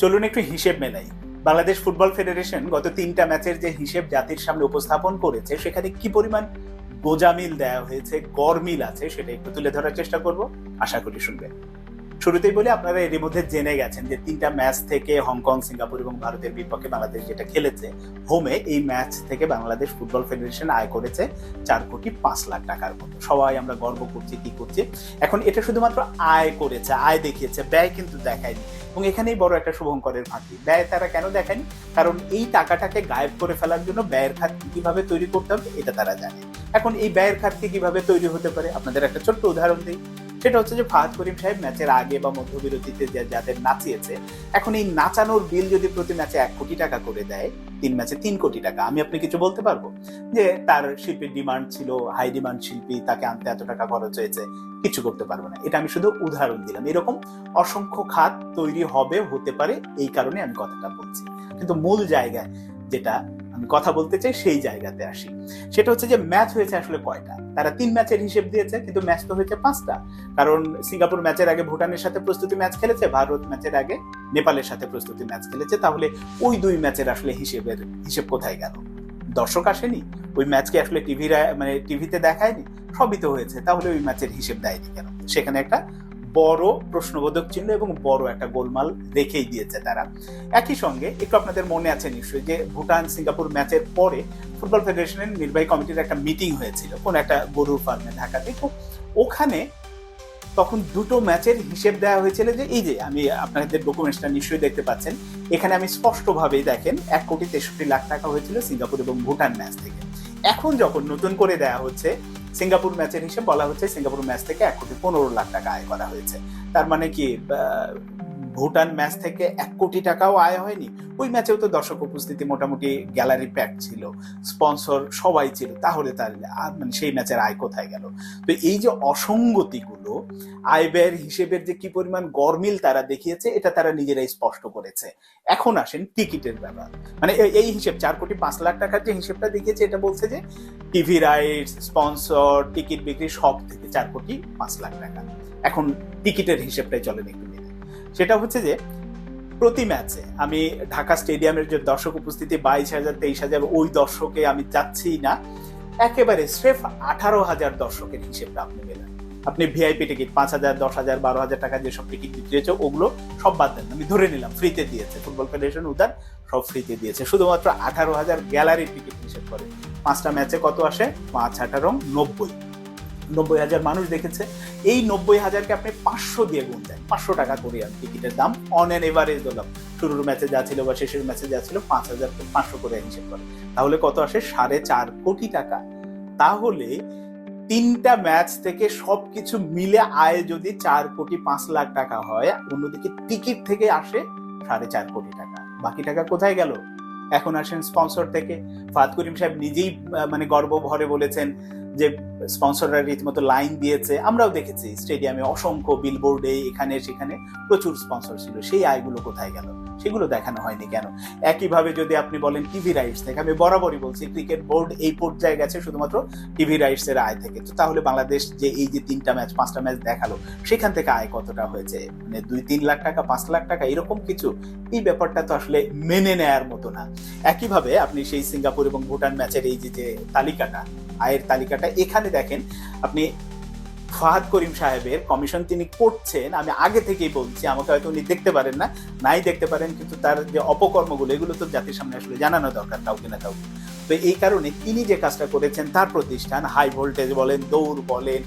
চলুন একটু হিসেব মেলাই। বাংলাদেশ ফুটবল ফেডারেশন গত তিনটা ম্যাচের যে হিসেব জাতির সামনে উপস্থাপন করেছে, সেখানে কি পরিমাণ গোজামিল দেওয়া হয়েছে গরমিল আছে, সেটা একটু তুলে ধরার চেষ্টা করব। আশা করি শুনবেন। শুরুতেই বলে, আপনারা এর মধ্যে জেনে গেছেন যে তিনটা ম্যাচ থেকে হংকং, সিঙ্গাপুর এবং ভারতের বিপক্ষে বাংলাদেশ যেটা খেলেছে, হোমে এই ম্যাচ থেকে বাংলাদেশ ফুটবল ফেডারেশন আয় করেছে চার কোটি পাঁচ লাখ টাকার মতো। সবাই আমরা গর্ব করছি, কি করছি? এখন এটা শুধুমাত্র আয় করেছে, আয় দেখিয়েছে, ব্যয় কিন্তু দেখায়নি। এবং এখানেই বড় একটা শুভঙ্করের ফাঁকি ব্যয় তারা কেন দেখেনি কারণ এই টাকাটাকে গায়েব করে ফেলার জন্য ব্যয়ের খাত কীভাবে তৈরি করতে হবে, এটা তারা জানে। এখন এই ব্যয়ের খাতটি কীভাবে তৈরি হতে পারে? আপনাদের একটা ছোট্ট উদাহরণ দিই। সেটা হচ্ছে যে ফাহাদ করিম সাহেব ম্যাচের আগে বা মধ্যবিরতিতে যাদের নাচিয়েছে, এখন এই নাচানোর বিল যদি প্রতি ম্যাচে এক কোটি টাকা করে দেয়, তিন ম্যাচে তিন কোটি টাকা। আমি আপনি কিছু বলতে পারব? যে তার শিল্পীর ডিমান্ড ছিল, হাই ডিমান্ড শিল্পী, তাকে আনতে এত টাকা খরচ হয়েছে, কিছু করতে পারব না। এটা আমি শুধু উদাহরণ দিলাম। এরকম অসংখ্য খাত তৈরি হবে, হতে পারে, এই কারণে আমি কথাটা বলছি। কিন্তু মূল জায়গায় যেটা আমি কথা বলতে চাই সেই জায়গাতে আসি। সেটা হচ্ছে যে ম্যাচ হয়েছে আসলে কয়টা? তারা তিন ম্যাচের হিসেব দিয়েছে, কিন্তু ম্যাচ তো হয়েছে পাঁচটা। কারণ সিঙ্গাপুর ম্যাচের আগে ভুটানের সাথে প্রস্তুতি ম্যাচ খেলেছে, ভারত ম্যাচের আগে নেপালের সাথে প্রস্তুতি ম্যাচ খেলেছে। তাহলে ওই দুই ম্যাচের আসলে হিসেবের হিসেব কোথায় গেল? দর্শক আসেনি? ওই ম্যাচকে আসলে টিভি মানে টিভিতে দেখায়নি? সবই তো হয়েছে। তাহলে ওই ম্যাচের হিসেব দেয়নি কেন? সেখানে একটা বড় প্রশ্নবোধক চিহ্ন এবং বড় একটা গোলমাল রেখেই দিয়েছে তারা। একই সঙ্গে একটু আপনাদের মনে আছে নিশ্চয়ই যে ভুটান সিঙ্গাপুর ম্যাচের পরে ফুটবল ফেডারেশনের নির্বাহী কমিটির একটা মিটিং হয়েছিল কোন একটা গরুর ফার্মে ঢাকাতে। তো ওখানে তখন দুটো ম্যাচের হিসেব দেওয়া হয়েছিল যে এই যে আমি আপনাদের ডকুমেন্টসটা নিশ্চয়ই দেখতে পাচ্ছেন, এখানে আমি স্পষ্টভাবেই দেখেন এক কোটি তেষট্টি লাখ টাকা হয়েছিল সিঙ্গাপুর এবং ভুটান ম্যাচ থেকে। এখন যখন নতুন করে দেয়া হচ্ছে সিঙ্গাপুর ম্যাচের হিসেবে বলা হচ্ছে সিঙ্গাপুর ম্যাচ থেকে এক কোটি পনেরো লাখ টাকা আয় করা হয়েছে। তার মানে কি ভুটান ম্যাচ থেকে এক কোটি টাকাও আয় হয়নি। ওই ম্যাচেও তো দর্শক উপস্থিতি মোটামুটি গ্যালারি প্যাক ছিল, স্পন্সর সবাই ছিল, তাহলে তার মানে সেই ম্যাচের আয় কোথায় গেল? তো এই যে অসঙ্গতিগুলো আয় ব্যয়ের হিসেবের যে কি পরিমাণ গরমিল তারা দেখিয়েছে, এটা তারা নিজেরাই স্পষ্ট করেছে। এখন আসেন টিকিটের ব্যাপার। মানে এই- হিসেব, চার কোটি পাঁচ লাখ টাকার যে হিসেবটা দেখিয়েছে, এটা বলছে যে টিভি রাইটস, স্পন্সর, টিকিট বিক্রি সব থেকে চার কোটি পাঁচ লাখ টাকা। এখন টিকিটের হিসেবটাই চলেন একটু সেটা হচ্ছে যে প্রতি ম্যাচে আমি ঢাকা স্টেডিয়ামের যে দর্শক উপস্থিতি বাইশ হাজার, তেইশ হাজার, ওই দর্শকে আমি যাচ্ছি না, একেবারে স্রেফ আঠারো হাজার দর্শকের হিসেবটা আপনি মেলান আপনি ভিআইপি টিকিট, পাঁচ হাজার, দশ হাজার, বারো হাজার টাকা যেসব টিকিট দিয়েছে ওগুলো সব বাদ দেন। আমি ধরে নিলাম, ফ্রিতে দিয়েছে। ফুটবল ফেডারেশন উদার, সব ফ্রিতে দিয়েছে। শুধুমাত্র আঠারো হাজার গ্যালারির টিকিট হিসেব করে। পাঁচটা ম্যাচে কত আসে? পাঁচ, আঠারো, নব্বই। নব্বই হাজার মানুষ দেখেছে। এই নব্বই হাজারকে আপনি পাঁচশো দিয়ে গুণ দেন। পাঁচশো টাকা কোরিয়ান টিকিটের দাম। অন এন এভারেজ দিলাম শুরুর ম্যাচে যা ছিল বা শেষের ম্যাচে যা ছিল পাঁচ হাজার পাঁচশো করে হিসেব করে। তাহলে কত আসে? সাড়ে চার কোটি টাকা। তাহলে তিনটা ম্যাচ থেকে সবকিছু মিলে আয় যদি চার কোটি পাঁচ লাখ টাকা হয়, অন্যদিকে টিকিট থেকে আসে সাড়ে চার কোটি টাকা। বাকি টাকা কোথায় গেল? এখন আসেন স্পন্সর থেকে। ফাদ করিম সাহেব নিজেই মানে গর্ব ভরে বলেছেন যে স্পন্সররা রীতিমতো লাইন দিয়েছে, আমরাও দেখেছি স্টেডিয়ামে অসংখ্য বিলবোর্ডে এখানে সেখানে প্রচুর স্পন্সর ছিল। সেই আয়গুলো কোথায় গেল? সেগুলো দেখানো হয়নি কেন? একইভাবে যদি আপনি বলেন টিভি রাইটস থেকে, আমি বরাবরই বলছি ক্রিকেট বোর্ড এই পর্যায়ে গেছে শুধুমাত্র টিভি রাইটস এর আয় থেকে। তো তাহলে বাংলাদেশ যে এই যে তিনটা ম্যাচ পাঁচটা ম্যাচ দেখাল, সেখান থেকে আয় কতটা হয়েছে? মানে দুই তিন লাখ টাকা, পাঁচ লাখ টাকা, এরকম কিছু? এই ব্যাপারটা তো আসলে মেনে নেয়ার মতো না। একইভাবে আপনি সেই সিঙ্গাপুর এবং ভুটান ম্যাচের এই যে তালিকাটা আয়ের তালিকাটা এখানে দেখেন। আপনি ফাহাদ করিম সাহেবের কমিশন তিনি করছেন, আমি আগে থেকেই বলছি, আমাকে হয়তো উনি দেখতে পারেন না, নাই দেখতে পারেন, কিন্তু তার যে অপকর্মগুলো, এগুলো তো জাতির সামনে আসলে জানানো দরকার, কাউকে না কাউকে। তো এই কারণে তিনি যে কাজটা করেছেন, তার প্রতিষ্ঠান হাই ভোল্টেজ বলেন, দৌড় বলেন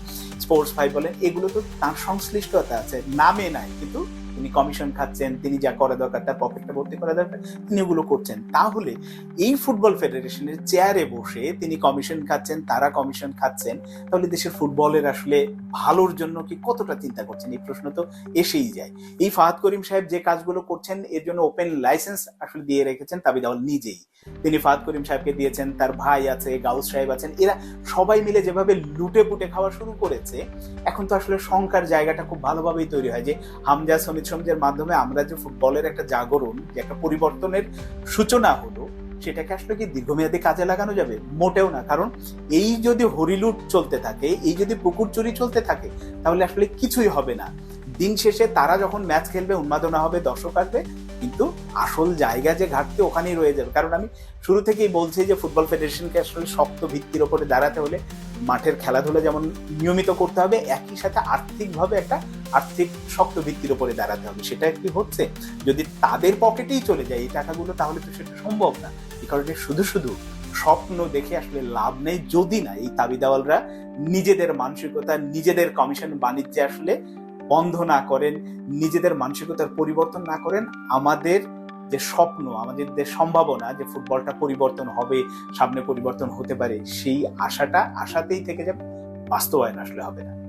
স্পোর্টস ফাইভ বলেন, এগুলো তো তার সংশ্লিষ্টতা আছে, নামে নাই, কিন্তু তিনি কমিশন খাচ্ছেন, তিনি যা করা দরকার তার পকেটটা ভর্তি করা দরকার, তিনি ওগুলো করছেন। তাহলে এই ফুটবল ফেডারেশনের চেয়ারে বসে তিনি কমিশন খাচ্ছেন, তারা কমিশন খাচ্ছেন, তাহলে দেশের ফুটবলের আসলে ভালোর জন্য কি কতটা চিন্তা করছেন? এই প্রশ্ন তো এসেই যায়। এই ফাহাদ করিম সাহেব যে কাজগুলো করছেন, এর জন্য ওপেন লাইসেন্স আসলে দিয়ে রেখেছেন তাবিদাউল নিজেই। তিনি ফাহাদ করিম সাহেবকে দিয়েছেন, তার ভাই আছে, গাউস সাহেব আছেন, এরা সবাই মিলে যেভাবে লুটে পুটে খাওয়া শুরু করেছে, এখন তো আসলে সংখ্যার জায়গাটা খুব ভালোভাবেই তৈরি হয় যে হামজা সমিত সমিজের মাধ্যমে আমরা যে ফুটবলের একটা জাগরণ, যে একটা পরিবর্তনের সূচনা হলো, সেটাকে আসলে কি দীর্ঘমেয়াদী কাজে লাগানো যাবে? মোটেও না। কারণ এই যদি হরিলুট চলতে থাকে, এই যদি পুকুর চুরি চলতে থাকে, তাহলে আসলে কিছুই হবে না। দিন শেষে তারা যখন ম্যাচ খেলবে, উন্মাদনা হবে, দর্শক আসবে, কিন্তু আসল জায়গা যে ঘাটতি ওখানেই রয়ে যাবে। কারণ আমি শুরু থেকেই বলছি যে ফুটবল ফেডারেশনকে আসলে শক্ত ভিত্তির ওপরে দাঁড়াতে হলে মাঠের খেলাধুলা যেমন নিয়মিত করতে হবে, একই সাথে আর্থিকভাবে একটা আর্থিক শক্ত ভিত্তির উপরে দাঁড়াতে হবে। সেটা কি হচ্ছে, যদি তাদের পকেটেই চলে যায় এই টাকাগুলো, তাহলে তো সেটা সম্ভব না। এই কারণে শুধু শুধু স্বপ্ন দেখে আসলে লাভ নেই, যদি না এই তাবিদাওয়ালরা নিজেদের মানসিকতা, নিজেদের কমিশন বাণিজ্যে আসলে বন্ধ না করেন, নিজেদের মানসিকতার পরিবর্তন না করেন, আমাদের যে স্বপ্ন, আমাদের যে সম্ভাবনা যে ফুটবলটা পরিবর্তন হবে, সামনে পরিবর্তন হতে পারে, সেই আশাটা আশাতেই থেকে যাবে, বাস্তবায়ন আসলে হবে না।